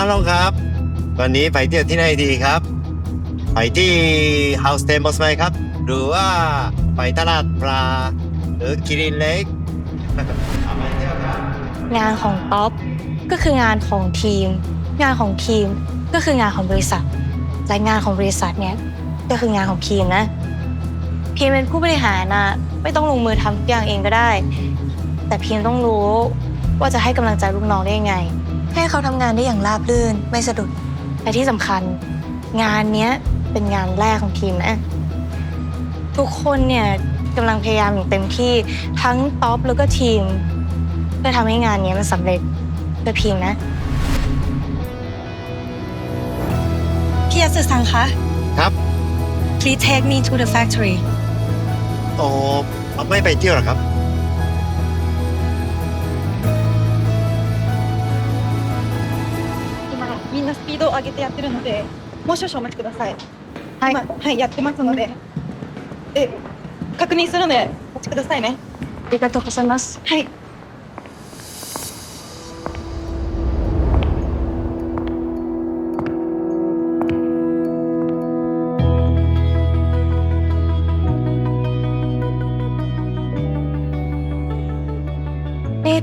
ฮัลโหลครับ วันนี้ไปเที่ยวที่ไหนดีครับ ไปที่ House t e m p l e ไหมครับ หรือว่าไปตลาดปลา หรือกิรินเล็กงานของท็อปก็คืองานของทีม งานของทีมก็คืองานของบริษัท และงานของบริษัทเนี่ยก็คืองานของพีมนะ พีมเป็นผู้บริหารนะไม่ต้องลงมือทำทุกอย่างเองก็ได้ แต่พีมต้องรู้ว่าจะให้กำลังใจลูกน้องได้ยังไง ให้เขาทำงานได้อย่างราบรื่น ไม่สะดุด และที่สำคัญงานเนี้ยเป็นงานแรกของทีมนะ ทุกคนเนี่ยกำลังพยายามอย่างเต็มที่ทั้งท็อปแล้วก็ทีม เพื่อทำให้งานนี้มันสำเร็จเพื่อพิมพ์นะ พี่ยัตสึซังคะ ครับ please take me to the factory โอ้ไม่ไปเที่ยวหรอครับ みんなスピードを上げてやってるのでもう少々お待ちくださいはい、はい、やってますのでで確認するのでお待ちくださいねありがとうございます。はい นี่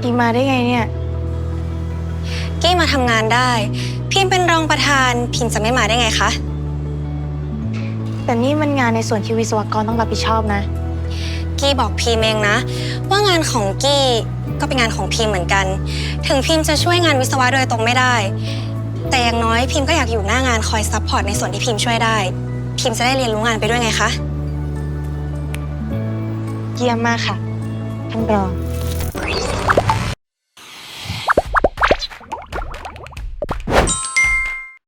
พิมมาได้ไงเนี่ย กี้มาทำงานได้ พิมเป็นรองประธาน พิมจะไม่มาได้ไงคะ แต่นี่มันงานในส่วนที่วิศวกรต้องรับผิดชอบนะ กี้บอกพิมเองนะ ว่างานของกี้ก็เป็นงานของพิมเหมือนกัน ถึงพิมจะช่วยงานวิศวะโดยตรงไม่ได้ แต่อย่างน้อยพิมก็อยากอยู่หน้างานคอยซัพพอร์ตในส่วนที่พิมช่วยได้ พิมจะได้เรียนรู้งานไปด้วยไงคะ เยี่ยมมากค่ะท่านรอง